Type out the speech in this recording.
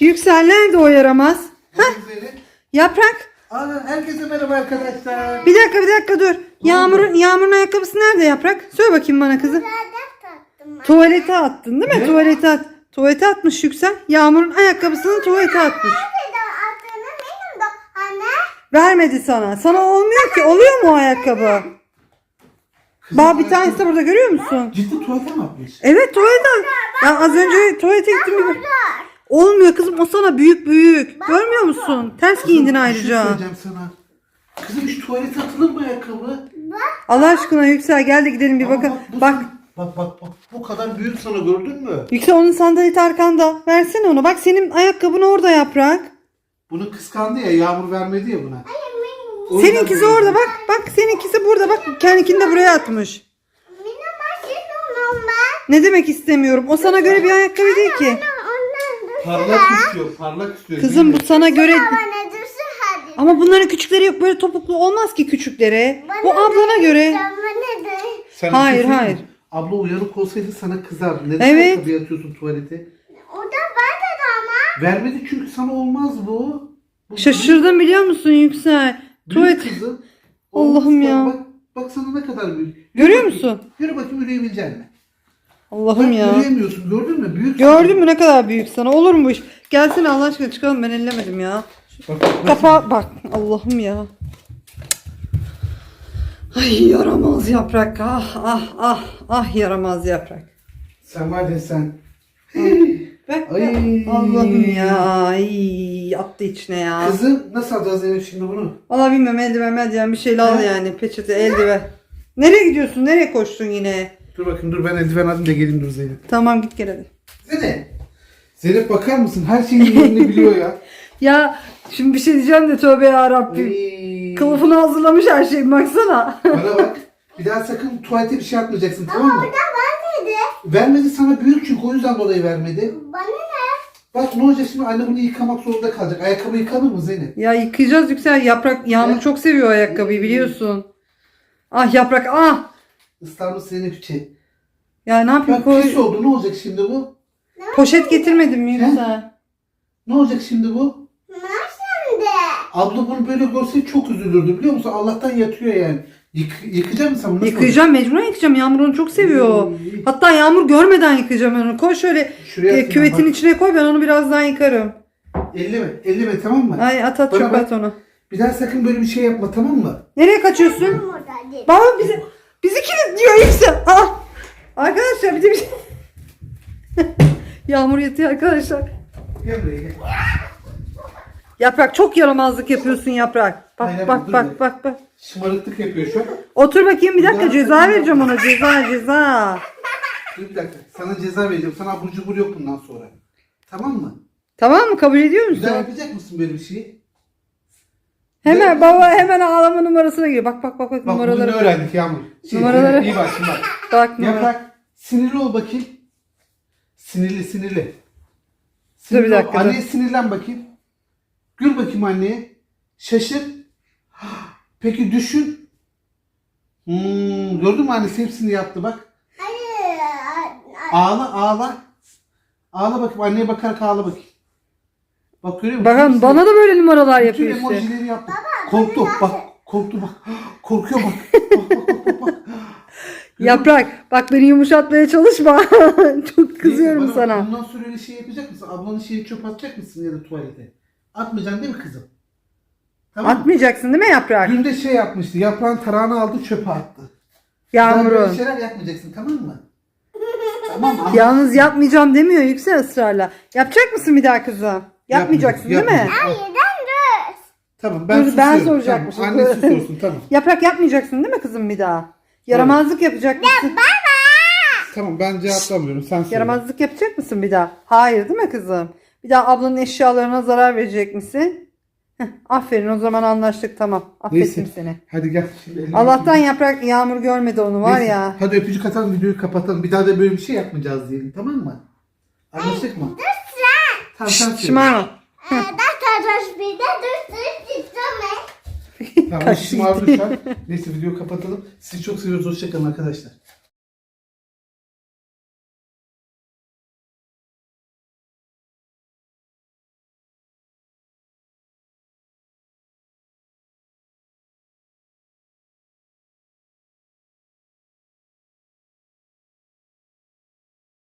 Yüksel nerede o yaramaz? Zeynep. Yaprak. Aa, herkese merhaba arkadaşlar. Bir dakika bir dakika dur. Yağmur'un Yağmur'un ayakkabısı nerede Yaprak? Söyle bakayım bana kızım. Tuvalete attın değil mi? Ne? Tuvalete at. Tuvalete atmış Yüksel. Yağmur'un ayakkabısını tuvalete atmış. Vermedi sana. Sana olmuyor ki. Oluyor mu o ayakkabı? Bak bir tanesi de burada görüyor musun? Ciddi tuvalete mi atmış? Evet tuvalete. Ya az önce tuvalete gittim. bir- Olmuyor kızım o sana büyük büyük. Görmüyor musun? Ters giyindin Bir şey ayrıca. söyleyeceğim sana. Kızım hiç tuvalete atılır mı ayakkabı? Allah aşkına Yüksel gel de gidelim bir Ama bakın. bu Bak Bak bak bak. Bu kadar büyük sana gördün mü? Yüksel onun sandalyeti arkanda. Versene onu. Bak senin ayakkabın orada yaprak. Bunu kıskandı ya. Yağmur vermedi ya buna. O yüzden Seninkisi böyle- orada bak. Bak seninkisi burada. Bak kendikini de buraya atmış. Ne demek istemiyorum? O sana göre bir ayakkabı değil ki. Parlak istiyor. Parlak istiyor. Kızım bu sana göre... Ama bunların küçükleri yok. Böyle topuklu olmaz ki küçükleri. Bu ablana göre. Sen Hayır, bir şey hayır. Abla uyanık olsaydı sana kızardı. Neden Evet. ayakkabı atıyorsun tuvalete? Vermedi çünkü sana olmaz bu. bu Şaşırdım biliyor musun Yüksel? Büyük Tuvalet. kızım. Allah'ım ya. Bak, bak sana ne kadar büyük. Yürü Görüyor bakayım. musun? Yürü bakayım yürüyebilecek misin? Allah'ım ya. Yürüyemiyorsun gördün mü? Büyük. Gördün mü ne kadar büyük sana? Olur mu bu iş? Gelsene Allah aşkına çıkalım ben ellemedim ya. Bak, bak. Kafa bak Allah'ım ya. Ay yaramaz yaprak ah ah ah ah yaramaz yaprak. Sen var ya sen. Bak Ay. Allah'ım ya ay attı içine ya. Kızım nasıl alacağız Zeynep şimdi bunu? Valla bilmem eldiven meldiven bir şeyle al yani peçete eldiven. Nereye gidiyorsun nereye koştun yine? Dur bakayım dur ben eldiven alayım da geleyim dur Zeynep. Tamam git gel hadi. Zeynep. Zeynep bakar mısın? Her şeyin yerini biliyor ya. Ya şimdi bir şey diyeceğim de tövbe ya Rabbim. Ay. Kılıfını hazırlamış her şeyi baksana. Bana bak. Bir daha sakın tuvalete bir şey atmayacaksın tamam mı? Vermedi sana büyük çünkü o yüzden dolayı vermedi. Bak ne olacak şimdi anne bunu yıkamak zorunda kalacak. Ayakkabı yıkanır mı Zeynep? Ya yıkayacağız Yüksel. Yaprak Yağmur Ne? çok seviyor ayakkabıyı biliyorsun. Ah yaprak ah. Islanmış Zeynep için. Ya ne yapayım Bak koy. pis oldu ne olacak şimdi bu? Poşet getirmedin mi Yüksel? Ne olacak şimdi bu? Abla bunu böyle görse çok üzülürdü biliyor musun? Allah'tan yatıyor yani. Yık, yıkayacak mısın sen bunu? Nasıl Yıkayacağım mecburen yıkayacağım. Yağmur onu çok seviyor. Hmm. Hatta Yağmur görmeden yıkayacağım onu. Koy şöyle Şuraya e, atayım küvetin bak. içine koy ben onu birazdan yıkarım. Elleme, elleme tamam mı? Ay at at Bana bak. at onu. Bir daha sakın böyle bir şey yapma tamam mı? Nereye kaçıyorsun? Baba bizi bizi kilitliyor Yüksel. Ah. Arkadaşlar bizi bir şey... Yağmur yatıyor arkadaşlar. Gel buraya gel. Yaprak çok yaramazlık yapıyorsun yaprak. Bak Hayır, bak dur bak bir. bak bak. Şımarıklık yapıyor şu an. Otur bakayım bir dakika Daha ceza vereceğim ona ceza ceza. Dur bir dakika. Sana ceza vereceğim. Sana abur cubur yok bundan sonra. Tamam mı? Tamam mı kabul ediyor Bir daha musun? yapacak mısın böyle bir şeyi? Hemen baba hemen ağlama numarasına giriyor. Bak bak bak bak Bak numaraları. bugün öğrendik Yağmur. Şey, Numaraları- İyi bak şimdi bak. Bak numara. Yaprak sinirli ol bakayım. Sinirli sinirli. Dur bir ol. dakika, dur. Anneye sinirlen bakayım. Gül bakayım anneye. Şaşır. Peki düşün. Hmm, gördün mü annesi hepsini yaptı bak. Ağla ağla. Ağla bakayım anneye bakarak ağla bakayım. Bak görüyor musun? Bakın bana da böyle numaralar bütün yapıyor işte. emojileri yaptı. Korktu bak korktu bak. Korkuyor bak. Bak, bak, bak, bak, bak. Yaprak bak beni yumuşatmaya çalışma. Çok kızıyorum Neyse, bana sana. Bundan sonra öyle şey yapacak mısın? Ablanın şeyi çöp atacak mısın ya da tuvalete? Atmayacaksın değil mi kızım? Tamam. mı? Atmayacaksın değil mi yaprak? Dün de şey yapmıştı. Yaprağın tarağını aldı çöpe attı. Daha böyle Yağmur'un. şeyler yapmayacaksın tamam mı? tamam ama. Yalnız yapmayacağım demiyor yüksel ısrarla. Yapacak mısın bir daha kızım? Yapmayacaksın değil mi? yapmayacağım. Tamam ben Dur, ben susuyorum. soracakmışım. Tamam, annesi sorsun tamam. Yaprak yapmayacaksın değil mi kızım bir daha? Yaramazlık yapacak mısın? Tamam ben cevaplamıyorum sen söyle. Yaramazlık yapacak mısın bir daha? Hayır değil mi kızım? Bir daha ablanın eşyalarına zarar verecek misin? Heh, aferin o zaman anlaştık tamam. Affettim Neyse. seni. Hadi gel. Şimdi elini Allah'tan öpeyim. yaprak yağmur görmedi onu var Neyse, ya. Hadi öpücük atalım videoyu kapatalım. Bir daha da böyle bir şey yapmayacağız diyelim tamam mı? Anlaştık mı? Tamam sen söyle. Şımarma. Tamam, şimdi şu an. Neyse videoyu kapatalım. Sizi çok seviyoruz. Hoşçakalın arkadaşlar.